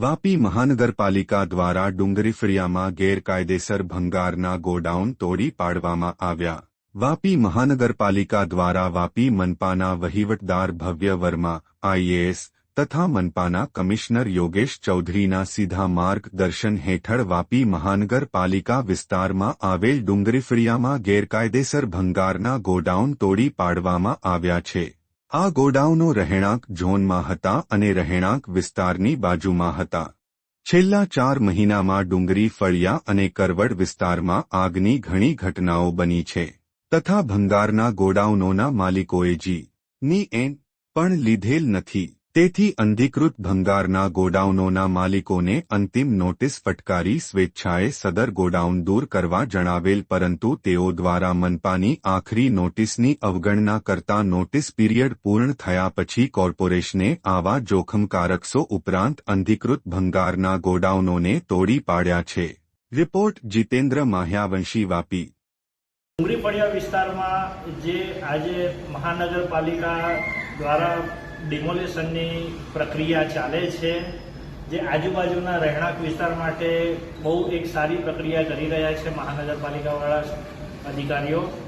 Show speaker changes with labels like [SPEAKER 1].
[SPEAKER 1] વાપી મહાનગરપાલિકા દ્વારા ડુંગરી ફળિયામાં ગેરકાયદેસર ભંગારના ગોડાઉન તોડી પાડવામાં આવ્યા. વાપી મહાનગરપાલિકા દ્વારા વાપી મનપાના વહીવટદાર ભવ્ય વર્મા આઈએએસ તથા મનપાના કમિશનર યોગેશ ચૌધરીના સીધા માર્ગદર્શન હેઠળ વાપી મહાનગરપાલિકા વિસ્તારમાં આવેલ ડુંગરીફળિયામાં ગેરકાયદેસર ભંગારના ગોડાઉન તોડી પાડવામાં આવ્યા છે. આ ગોડાઉનો રહેણાંક ઝોનમાં હતા અને રહેણાંક વિસ્તારની બાજુમાં હતા. છેલ્લા ચાર મહિનામાં ડુંગરી ફળિયા અને કરવડ વિસ્તારમાં આગની ઘણી ઘટનાઓ બની છે. તથા ભંગારના ગોડાઉનોના માલિકોએ જી. ની એન. પણ લીધેલ નથી. તેથી અંધિકૃત ભંગારના ગોડાઉનોના માલિકોને અંતિમ નોટિસ ફટકારી સ્વેચ્છાએ સદર ગોડાઉન દૂર કરવા જણાવેલ, પરંતુ તેઓ દ્વારા મનપાની આખરી નોટિસની અવગણના કરતા નોટિસ પીરિયડ પૂર્ણ થયા પછી કોર્પોરેશને આવા જોખમકારકસો ઉપરાંત અંધિકૃત ભંગારના ગોડાઉનોને તોડી પાડ્યા છે. રિપોર્ટ જીતેન્દ્ર માહ્યાવંશી વાપી.
[SPEAKER 2] ડુંગરી વિસ્તારમાં જે આજે મહાનગરપાલિકા દ્વારા ડિમોલેશનની પ્રક્રિયા ચાલે છે. જે આજુબાજુના રહેણાંક વિસ્તાર માટે બહુ એક સારી પ્રક્રિયા કરી રહ્યા છે મહાનગરપાલિકાવાળા અધિકારીઓ.